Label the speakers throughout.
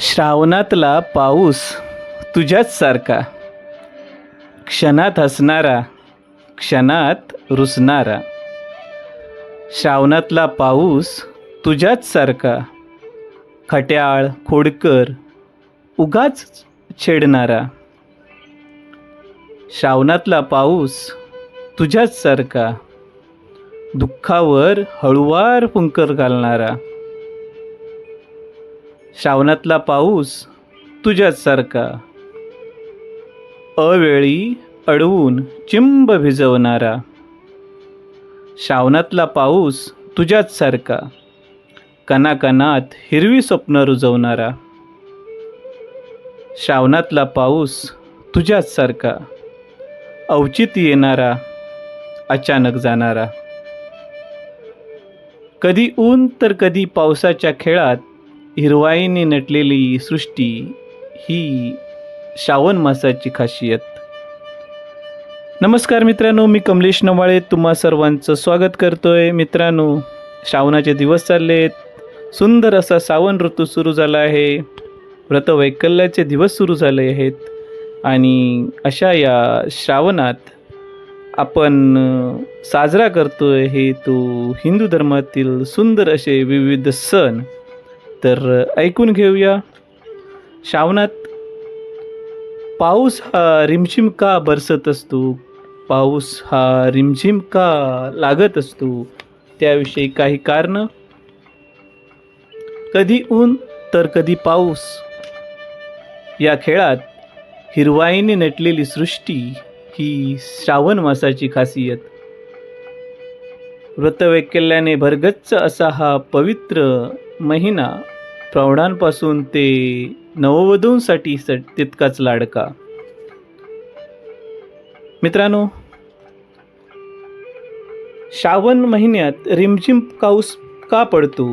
Speaker 1: श्रावणातला पाऊस तुझ्याच सारखा. क्षणात हसणारा क्षणात रुसणारा. श्रावणातला पाऊस तुझ्याच सारखा. खट्याळ खोडकर उगाच छेडणारा. श्रावणातला पाऊस तुझ्याच सारखा. दुःखावर हळुवार फुंकर घालणारा. श्रावणातला पाऊस तुझ्याचसारखा अवेळी अडवून चिंब भिजवणारा. श्रावणातला पाऊस तुझ्याच सारखा. कणाकणात हिरवी स्वप्न रुजवणारा. श्रावणातला पाऊस तुझ्याच सारखा. अवचित येणारा अचानक जाणारा. कधी ऊन तर कधी पावसाच्या खेळात हिरवाईने नटलेली सृष्टी ही श्रावण मासाची खासियत. नमस्कार मित्रांनो मी कमलेश नवाळे तुम्हा सर्वांचं स्वागत करतोय. मित्रांनो श्रावणाचे दिवस चालले आहेत सुंदर असा श्रावण ऋतू सुरू झाला आहे. व्रतवैकल्याचे दिवस सुरू झाले आहेत. आणि अशा या श्रावणात आपण साजरा करतोय हे तो हिंदू धर्मातील सुंदर असे विविध सण तर ऐकून घेऊया. श्रावणात पाऊस हा रिमझिम का बरसत असतो? पाऊस हा रिमझिम का लागत असतो? त्याविषयी काही कारणं? कधी ऊन तर कधी पाऊस. या खेळात हिरवाईने नटलेली सृष्टी ही श्रावण मासाची खासियत. व्रतवैकल्याने भरगच्च असा हा पवित्र महिना प्रौढांपासून ते नववधूंसाठी स तितकाच लाडका. मित्रांनो श्रावण महिन्यात रिमझिम पाऊस का पडतो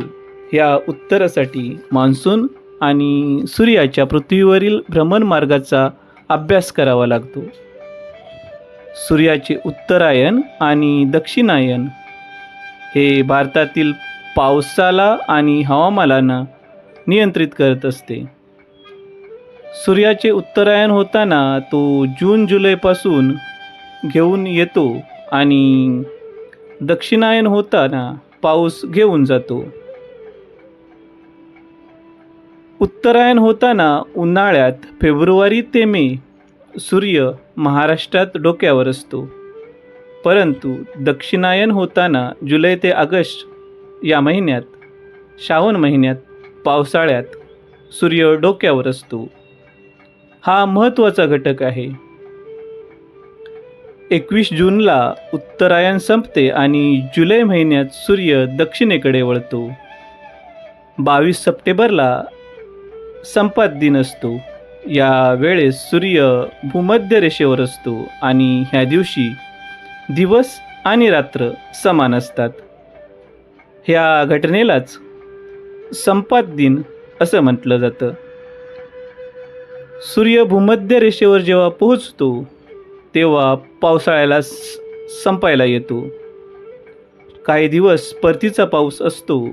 Speaker 1: या उत्तरासाठी मान्सून आणि सूर्याच्या पृथ्वीवरील भ्रमणमार्गाचा अभ्यास करावा लागतो. सूर्याचे उत्तरायण आणि दक्षिणायन हे भारतातील पावसाला आणि हवामानाला नियंत्रित करत असते. सूर्याचे उत्तरायण होताना तो जून जुलैपासून घेऊन येतो आणि दक्षिणायन होताना पाऊस घेऊन जातो. उत्तरायण होताना उन्हाळ्यात फेब्रुवारी ते मे सूर्य महाराष्ट्रात डोक्यावर असतो. परंतु दक्षिणायन होताना जुलै ते ऑगस्ट या महिन्यात श्रावण महिन्यात पावसाळ्यात सूर्य डोक्यावर असतो. हा महत्त्वाचा घटक आहे. एकवीस जूनला उत्तरायण संपते आणि जुलै महिन्यात सूर्य दक्षिणेकडे वळतो. बावीस सप्टेंबरला संपात दिन असतो. या वेळेस सूर्य भूमध्य रेषेवर असतो आणि ह्या दिवशी दिवस आणि रात्र समान असतात. ह्या घटनेलाच संपात दिन असं म्हटलं जातं. सूर्य भूमध्य रेषेवर जेव्हा पोहोचतो तेव्हा पावसाळ्याला स- संपायला येतो. काही दिवस परतीचा पाऊस असतो.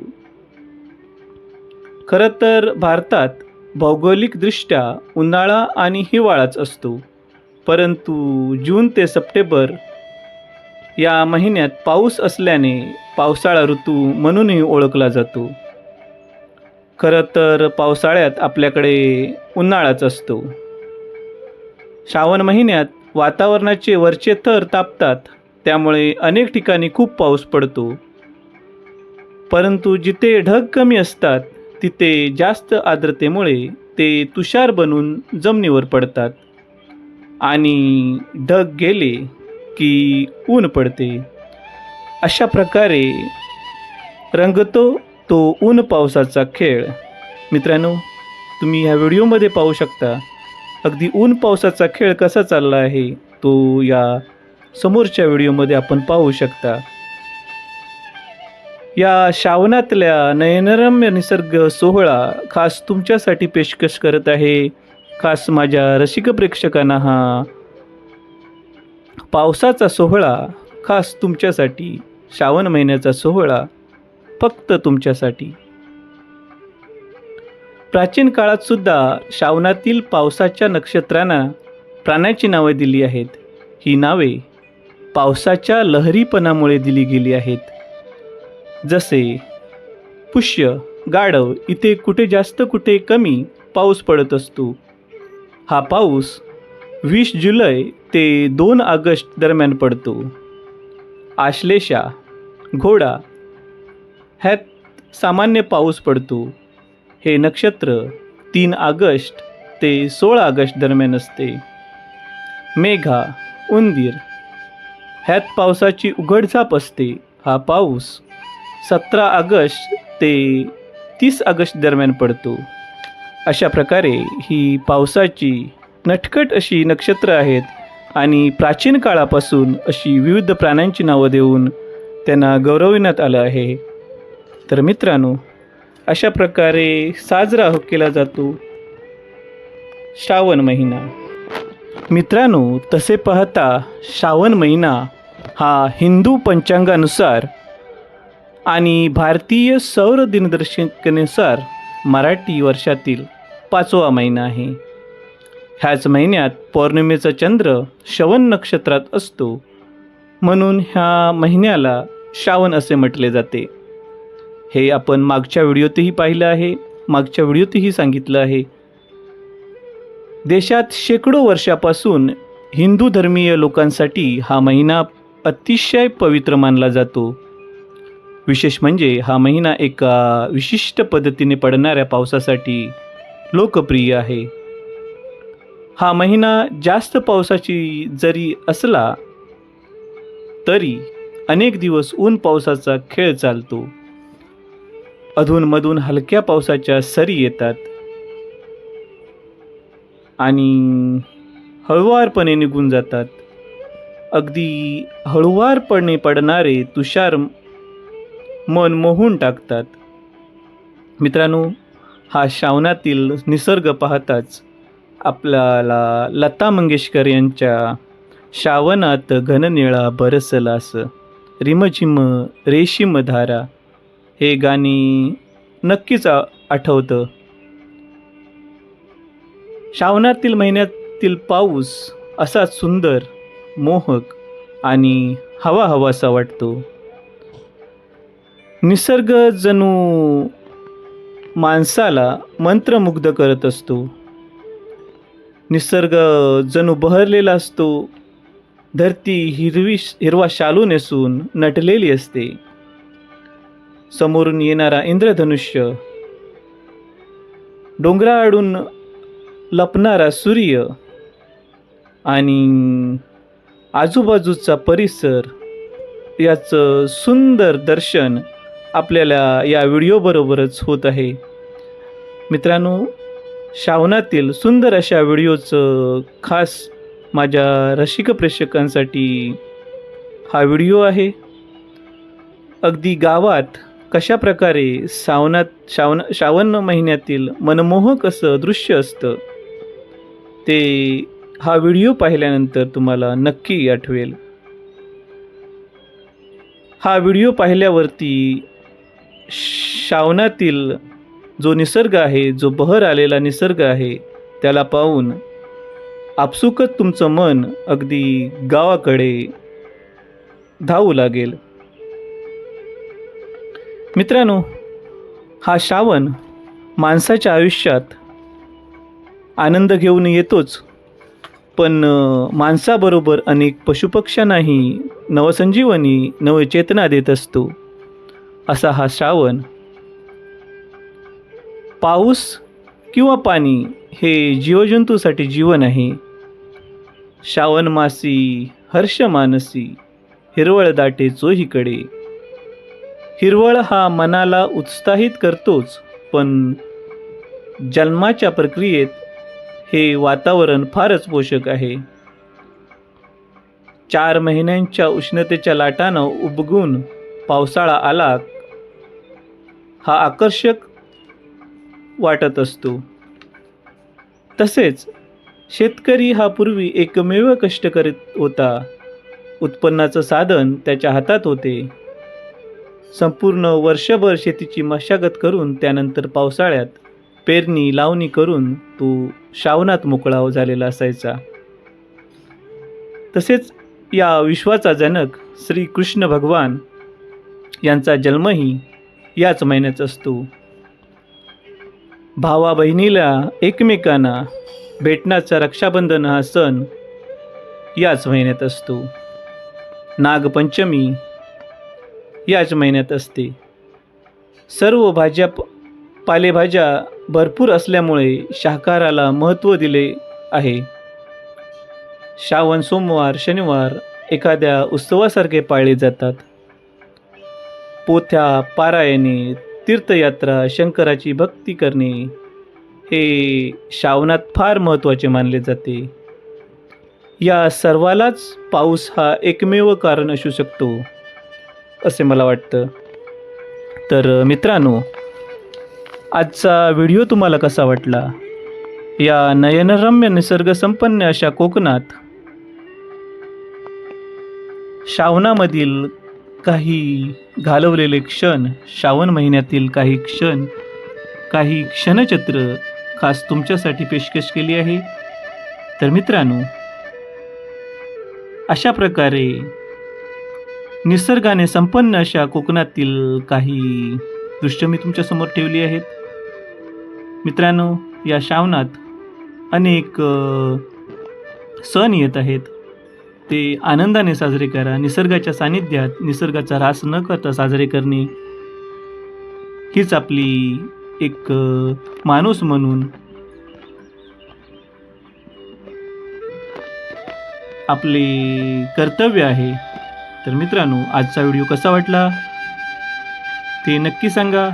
Speaker 1: खरं तर भारतात भौगोलिकदृष्ट्या उन्हाळा आणि हिवाळाच असतो. परंतु जून ते सप्टेंबर या महिन्यात पाऊस असल्याने पावसाळा ऋतू म्हणूनही ओळखला जातो. खरं तर पावसाळ्यात आपल्याकडे उन्हाळाच असतो. श्रावण महिन्यात वातावरणाचे वरचे थर तापतात त्यामुळे अनेक ठिकाणी खूप पाऊस पडतो. परंतु जिथे ढग कमी असतात तिथे जास्त आर्द्रतेमुळे ते तुषार बनून जमिनीवर पडतात. आणि ढग गेले की ऊन पडते. अशा प्रकारे रंगतो तो ऊन पावसाचा खेळ. मित्रांनो तुम्ही ह्या व्हिडिओमध्ये पाहू शकता अगदी ऊन पावसाचा खेळ कसा चालला आहे तो या समोरच्या व्हिडिओमध्ये आपण पाहू शकता. या श्रावणातल्या नयनरम्य निसर्ग सोहळा खास तुमच्यासाठी पेशकश करत आहे खास माझ्या रसिक प्रेक्षकांना हा पावसाचा सोहळा खास तुमच्यासाठी श्रावण महिन्याचा सोहळा फक्त तुमच्यासाठी. प्राचीन काळात सुद्धा श्रावणातील पावसाच्या नक्षत्रांना प्राण्याची नावे दिली आहेत. ही नावे पावसाच्या लहरीपणामुळे दिली गेली आहेत. जसे पुष्य गाढव इथे कुठे जास्त कुठे कमी पाऊस पडत असतो. हा पाऊस वीस जुलै ते दोन ऑगस्ट दरम्यान पडतो. आश्लेषा घोडा ह्यात सामान्य पाऊस पडतो. हे नक्षत्र तीन ऑगस्ट ते सोळा ऑगस्ट दरम्यान असते. मेघा उंदीर ह्यात पावसाची उघडझाप असते. हा पाऊस सतरा ऑगस्ट ते तीस ऑगस्ट दरम्यान पडतो. अशा प्रकारे ही पावसाची नटकट अशी नक्षत्र आहेत आणि प्राचीन काळापासून अशी विविध प्राण्यांची नावं देऊन त्यांना गौरविण्यात आलं आहे. तर मित्रांनो अशा प्रकारे साजरा हो केला जातो श्रावण महिना. मित्रांनो तसे पाहता श्रावण महिना हा हिंदू पंचांगानुसार आणि भारतीय सौर दिनदर्शिकेनुसार मराठी वर्षातील पाचवा महिना आहे. ह्याच महिन्यात पौर्णिमेचा चंद्र श्रवण नक्षत्रात असतो. म्हणून ह्या महिन्याला श्रावण असे म्हटले जाते. हे आपण मागच्या व्हिडिओतही पाहिलं आहे मागच्या व्हिडिओतही सांगितलं आहे. देशात शेकडो वर्षापासून हिंदू धर्मीय लोकांसाठी हा महिना अतिशय पवित्र मानला जातो. विशेष म्हणजे हा महिना एका विशिष्ट पद्धतीने पडणाऱ्या पावसासाठी लोकप्रिय आहे. हा महिना जास्त पावसाची जरी असला तरी अनेक दिवस ऊन पावसाचा खेळ चालतो. अधूनमधून हलक्या पावसाच्या सरी येतात. आणि हळुवारपणे निघून जातात. अगदी हळुवारपणे पडणारे तुषार मन मोहून टाकतात. मित्रांनो हा श्रावणातील निसर्ग पाहताच आपल्याला लता मंगेशकर यांच्या श्रावणात घननिळा बरसलास रिमझिम रेशीम धारा हे गाणी नक्कीच आठवतं. श्रावणातील महिन्यातील पाऊस असा सुंदर मोहक आणि हवा हवासा वाटतो. निसर्ग जणू माणसाला मंत्रमुग्ध करत असतो. निसर्ग जणू बहरलेला असतो. धरती हिरवी हिरवा शालू नेसून नटलेली असते. समोरून येणारा इंद्रधनुष्य. डोंगराआडून लपणारा सूर्य आणि आजूबाजूचा परिसर याचं सुंदर दर्शन आपल्याला या व्हिडिओबरोबरच होत आहे. मित्रांनो श्रावणातील सुंदर अशा व्हिडिओचं खास माझ्या रसिक प्रेक्षकांसाठी हा व्हिडिओ आहे. अगदी गावात कशा प्रकारे श्रावणात श्रावण श्रावण महिन्यातील मनमोहक असं दृश्य असतं ते हा व्हिडिओ पाहिल्यानंतर तुम्हाला नक्की आठवेल. हा व्हिडिओ पाहिल्यावरती श्रावणातील जो निसर्ग आहे जो बहर आलेला निसर्ग आहे त्याला पाहून आपसुकच तुमचं मन अगदी गावाकडे धावू लागेल. मित्रांनो हा श्रावण माणसाच्या आयुष्यात आनंद घेऊन येतोच पण माणसाबरोबर अनेक पशुपक्ष्यांनाही नवसंजीवनी नवचेतना देत असतो. असा हा श्रावण पाऊस किंवा पाणी हे जीवजंतूसाठी जीवन आहे. श्रावण मासी हर्ष मानसी हिरवळ दाटे चोहीकडे. हिरवळ हा मनाला उत्साहित करतोच पण जन्माच्या प्रक्रियेत हे वातावरण फारच पोषक आहे. चार महिन्यांच्या उष्णतेच्या लाटानं उबगून पावसाळा आला हा आकर्षक वाटत असतो. तसेच शेतकरी हा पूर्वी एकमेव कष्ट करीत होता. उत्पन्नाचं साधन त्याच्या हातात होते. संपूर्ण वर्षभर शेतीची मशागत करून त्यानंतर पावसाळ्यात पेरणी लावणी करून तो श्रावणात मोकळा झालेला असायचा. तसेच या विश्वाचा जनक श्री कृष्ण भगवान यांचा जन्मही याच महिन्यात असतो. भावा बहिणीला एकमेकांना भेटण्याचा रक्षाबंधन हा सण याच महिन्यात असतो. नागपंचमी याच महिन्यात असते. सर्व भाज्या पालेभाज्या भरपूर असल्यामुळे शाकाहाराला महत्त्व दिले आहे. श्रावण सोमवार शनिवार एखाद्या उत्सवासारखे पाळले जातात. पोथ्या पारायणे तीर्थयात्रा शंकराची भक्ती करणे हे श्रावणात फार महत्त्वाचे मानले जाते. या सर्वालाच पाऊस हा एकमेव कारण असू शकतो. असे मला वाटतं. तर मित्रांनो आजचा व्हिडिओ तुम्हाला कसा वाटला? या नयनरम्य निसर्गसंपन्न अशा कोकणात श्रावणामधील काही घालवलेले क्षण श्रावण महिन्यातील काही क्षण काही क्षणचित्र खास तुमच्यासाठी पेशकश केली आहे. तर मित्रांनो अशा प्रकारे निसर्गाने संपन्न अशा कोकणातील काही दृश्य मी तुमच्यासमोर ठेवली आहेत. मित्रांनो या श्रावणात अनेक सण येत आहेत. ते आनंदाने साजरे करा. निसर्गाच्या सानिध्यात निसर्गाचा ऱ्हास न करता साजरे करणे. हीच आपली एक माणूस म्हणून आपले कर्तव्य आहे. तर मित्रांनो आजचा व्हिडिओ कसा वाटला? ते नक्की सांगा.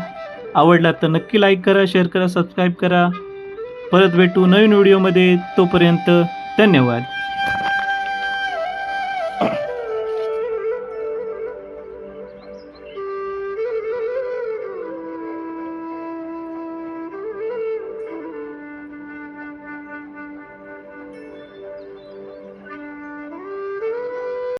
Speaker 1: आवडला तर नक्की लाईक करा शेअर करा सबस्क्राईब करा. परत भेटू नवीन व्हिडिओमध्ये. तोपर्यंत धन्यवाद.